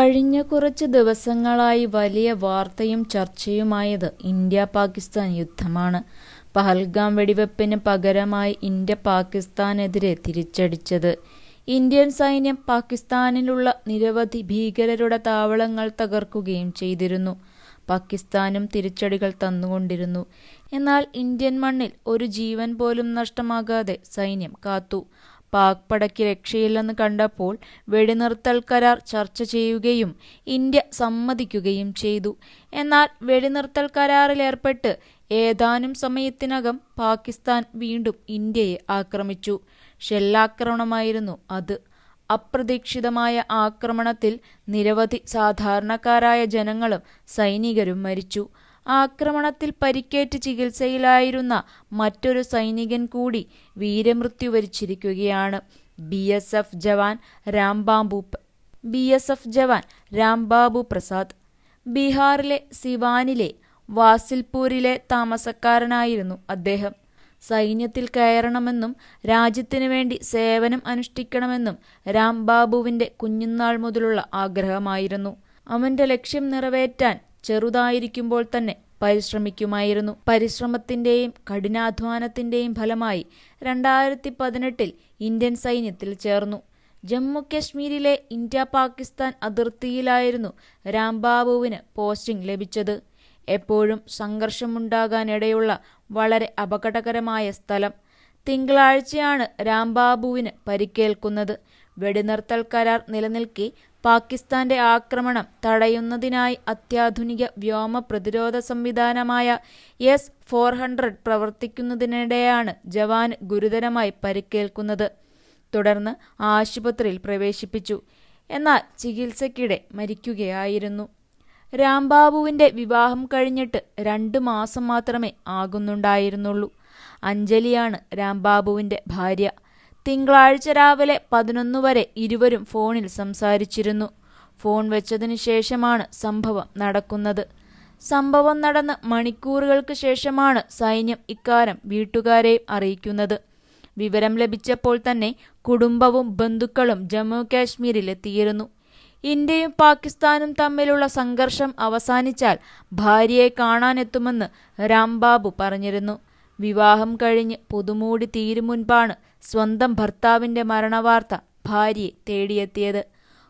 കഴിഞ്ഞ കുറച്ച് ദിവസങ്ങളായി വലിയ വാർത്തയും ചർച്ചയുമായത് ഇന്ത്യ പാകിസ്ഥാൻ യുദ്ധമാണ്. പഹൽഗാം വെടിവെപ്പിന് പകരമായി ഇന്ത്യ പാകിസ്ഥാനെതിരെ തിരിച്ചടിച്ചത്. ഇന്ത്യൻ സൈന്യം പാകിസ്ഥാനിലുള്ള നിരവധി ഭീകരരുടെ താവളങ്ങൾ തകർക്കുകയും ചെയ്തിരുന്നു. പാകിസ്ഥാനും തിരിച്ചടികൾ തന്നുകൊണ്ടിരുന്നു. എന്നാൽ ഇന്ത്യൻ മണ്ണിൽ ഒരു ജീവൻ പോലും നഷ്ടമാകാതെ സൈന്യം കാത്തു. പാക് പടയ്ക്ക് രക്ഷയില്ലെന്ന് കണ്ടപ്പോൾ വെടിനിർത്തൽ കരാർ ചർച്ച ചെയ്യുകയും ഇന്ത്യ സമ്മതിക്കുകയും ചെയ്തു. എന്നാൽ വെടിനിർത്തൽ കരാറിലേർപ്പെട്ട് ഏതാനും സമയത്തിനകം പാകിസ്ഥാൻ വീണ്ടും ഇന്ത്യയെ ആക്രമിച്ചു. ഷെല്ലാക്രമണമായിരുന്നു അത്. അപ്രതീക്ഷിതമായ ആക്രമണത്തിൽ നിരവധി സാധാരണക്കാരായ ജനങ്ങളും സൈനികരും മരിച്ചു. ആക്രമണത്തിൽ പരിക്കേറ്റ് ചികിത്സയിലായിരുന്ന മറ്റൊരു സൈനികൻ കൂടി വീരമൃത്യു വരിച്ചിരിക്കുകയാണ്. ബി എസ് എഫ് ജവാൻ രാംബാബു ബി എസ് എഫ് ജവാൻ രാംബാബു പ്രസാദ്. ബീഹാറിലെ സിവാനിലെ വാസിൽപൂരിലെ താമസക്കാരനായിരുന്നു അദ്ദേഹം. സൈന്യത്തിൽ കയറണമെന്നും രാജ്യത്തിനു വേണ്ടി സേവനം അനുഷ്ഠിക്കണമെന്നും രാംബാബുവിന്റെ കുഞ്ഞുനാൾ മുതലുള്ള ആഗ്രഹമായിരുന്നു. അവന്റെ ലക്ഷ്യം നിറവേറ്റാൻ ചെറുതായിരിക്കുമ്പോൾ തന്നെ പരിശ്രമിക്കുമായിരുന്നു. പരിശ്രമത്തിന്റെയും കഠിനാധ്വാനത്തിന്റെയും ഫലമായി രണ്ടായിരത്തി പതിനെട്ടിൽ ഇന്ത്യൻ സൈന്യത്തിൽ ചേർന്നു. ജമ്മു കശ്മീരിലെ ഇന്ത്യ പാകിസ്ഥാൻ അതിർത്തിയിലായിരുന്നു രാംബാബുവിന് പോസ്റ്റിംഗ് ലഭിച്ചത്. എപ്പോഴും സംഘർഷമുണ്ടാകാനിടയുള്ള വളരെ അപകടകരമായ സ്ഥലം. തിങ്കളാഴ്ചയാണ് രാംബാബുവിന് പരിക്കേൽക്കുന്നത്. വെടിനിർത്തൽ കരാർ നിലനിൽക്കെ പാകിസ്ഥാന്റെ ആക്രമണം തടയുന്നതിനായി അത്യാധുനിക വ്യോമ പ്രതിരോധ സംവിധാനമായ എസ് ഫോർ ഹൺഡ്രഡ് പ്രവർത്തിക്കുന്നതിനിടെയാണ് ജവാൻ ഗുരുതരമായി പരിക്കേൽക്കുന്നത്. തുടർന്ന് ആശുപത്രിയിൽ പ്രവേശിപ്പിച്ചു. എന്നാൽ ചികിത്സയ്ക്കിടെ മരിക്കുകയായിരുന്നു. രാംബാബുവിന്റെ വിവാഹം കഴിഞ്ഞിട്ട് രണ്ട് മാസം മാത്രമേ ആകുന്നുണ്ടായിരുന്നുള്ളൂ. അഞ്ജലിയാണ് രാംബാബുവിന്റെ ഭാര്യ. തിങ്കളാഴ്ച രാവിലെ പതിനൊന്ന് വരെ ഇരുവരും ഫോണിൽ സംസാരിച്ചിരുന്നു. ഫോൺ വെച്ചതിനു ശേഷമാണ് സംഭവം നടക്കുന്നത്. സംഭവം നടന്ന് മണിക്കൂറുകൾക്ക് ശേഷമാണ് സൈന്യം ഇക്കാരം വീട്ടുകാരെയും അറിയിക്കുന്നത്. വിവരം ലഭിച്ചപ്പോൾ തന്നെ കുടുംബവും ബന്ധുക്കളും ജമ്മു കാശ്മീരിലെത്തിയിരുന്നു. ഇന്ത്യയും പാകിസ്ഥാനും തമ്മിലുള്ള സംഘർഷം അവസാനിച്ചാൽ ഭാര്യയെ കാണാനെത്തുമെന്ന് രാംബാബു പറഞ്ഞിരുന്നു. വിവാഹം കഴിഞ്ഞ് പുതുമൂടി തീരും മുൻപാണ് സ്വന്തം ഭർത്താവിന്റെ മരണവാർത്ത ഭാര്യയെ തേടിയെത്തിയത്.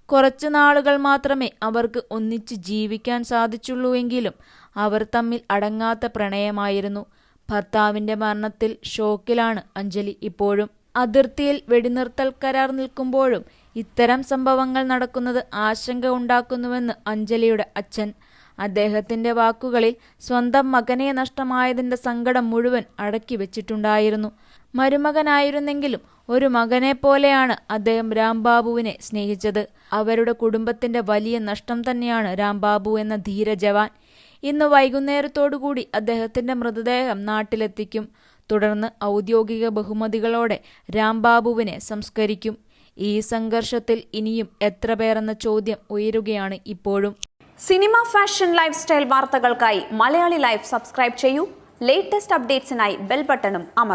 കുറച്ചു നാളുകൾ മാത്രമേ അവർക്ക് ഒന്നിച്ച് ജീവിക്കാൻ സാധിച്ചുള്ളൂവെങ്കിലും അവർ തമ്മിൽ അടങ്ങാത്ത പ്രണയമായിരുന്നു. ഭർത്താവിന്റെ മരണത്തിൽ ഷോക്കിലാണ് അഞ്ജലി ഇപ്പോഴും. അതിർത്തിയിൽ വെടിനിർത്തൽ കരാർ നിൽക്കുമ്പോഴും ഇത്തരം സംഭവങ്ങൾ നടക്കുന്നത് ആശങ്ക ഉണ്ടാക്കുന്നുവെന്ന് അഞ്ജലിയുടെ അച്ഛൻ. അദ്ദേഹത്തിന്റെ വാക്കുകളിൽ സ്വന്തം മകനെ നഷ്ടമായതിന്റെ സങ്കടം മുഴുവൻ അടക്കി വെച്ചിട്ടുണ്ടായിരുന്നു മരുമകനായിരുന്നെങ്കിലും ഒരു മകനെ പോലെയാണ് അദ്ദേഹം രാംബാബുവിനെ സ്നേഹിച്ചത്. അവരുടെ കുടുംബത്തിന്റെ വലിയ നഷ്ടം തന്നെയാണ് രാംബാബു എന്ന ധീര ജവാൻ. ഇന്ന് വൈകുന്നേരത്തോടുകൂടി അദ്ദേഹത്തിന്റെ മൃതദേഹം നാട്ടിലെത്തിക്കും. തുടർന്ന് ഔദ്യോഗിക ബഹുമതികളോടെ രാംബാബുവിനെ സംസ്കരിക്കും. ഈ സംഘർഷത്തിൽ ഇനിയും എത്ര പേരെന്ന ചോദ്യം ഉയരുകയാണ് ഇപ്പോഴും. സിനിമ ഫാഷൻ ലൈഫ് സ്റ്റൈൽ വാർത്തകൾക്കായി മലയാളി ലൈഫ് സബ്സ്ക്രൈബ് ചെയ്യൂ. ലേറ്റസ്റ്റ് അപ്ഡേറ്റ്സിനായി ബെൽ ബട്ടണും അമർ